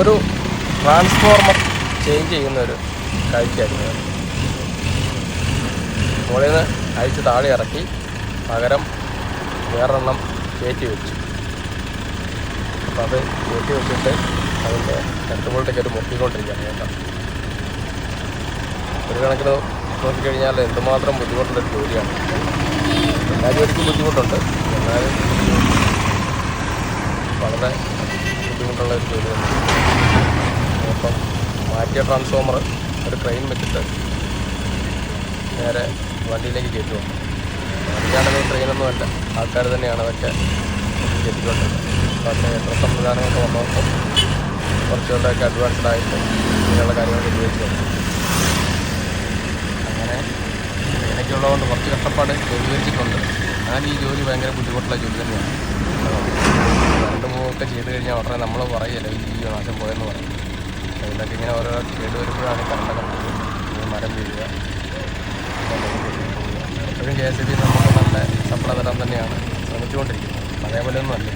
ഒരു transformer change ചെയ്യുന്ന ഒരു കാഴ്ചയായിരുന്നു. മുകളിൽ നിന്ന് അഴിച്ച് താഴെ ഇറക്കി പകരം വേറെണ്ണം കയറ്റി വെച്ചു. അപ്പോൾ അത് കയറ്റി വെച്ചിട്ട് അതിന്റെ രണ്ട് വോൾട്ടേജ് ഒരു മുക്കിക്കൊണ്ടിരിക്കുകയാണ് കേട്ടോ. ഒരു കണക്കിന് നോക്കിക്കഴിഞ്ഞാൽ എന്തുമാത്രം ബുദ്ധിമുട്ടുള്ളൊരു ജോലിയാണ്. എല്ലാ ജോലിക്കും ബുദ്ധിമുട്ടുണ്ട്. എന്നാലും വളരെ ബുദ്ധിമുട്ടുള്ള ഒരു ജോലി തന്നെ അപ്പം മാറ്റിയ ട്രാൻസ്ഫോമർ ഒരു ട്രെയിൻ വെച്ചിട്ട് നേരെ വണ്ടിയിലേക്ക് കയറ്റുക വണ്ടിയാണെങ്കിൽ ട്രെയിനൊന്നും അല്ല. ആൾക്കാർ തന്നെയാണ് അതൊക്കെ കയറ്റിക്കൊണ്ടിരുന്നത്. പക്ഷേ യന്ത്ര സംവിധാനങ്ങളൊക്കെ വന്നപ്പോൾ കുറച്ചുകൂടെയൊക്കെ അഡ്വാൻസ്ഡ് ആയിട്ട് ഇങ്ങനെയുള്ള കാര്യങ്ങളൊക്കെ ഉപയോഗിച്ചു അങ്ങനെ ഇങ്ങനെയൊക്കെയുള്ളതുകൊണ്ട് കുറച്ച് കഷ്ടപ്പാട് ലഘൂകരിച്ചിട്ടുണ്ട് ഞാൻ ഈ ജോലി ഭയങ്കര ബുദ്ധിമുട്ടുള്ള ജോലി തന്നെയാണ്. രണ്ട് മൂന്നൊക്കെ ചെയ്ത് കഴിഞ്ഞാൽ ഉടനെ നമ്മൾ പറയല്ലോ ഈ നാശം പോയെന്ന് പറയും. അതിനൊക്കെ ഇങ്ങനെ ഓരോ കേട് വരുമ്പോഴാണ് പോകുന്നത് ഈ മരം വീഴുക. എപ്പോഴും കെ എസ് ഇ ബി നമുക്ക് നല്ല സപ്ലൈ തരാൻ തന്നെയാണ് ശ്രമിച്ചുകൊണ്ടിരിക്കുന്നത്. അതേപോലെ ഒന്നും അല്ല.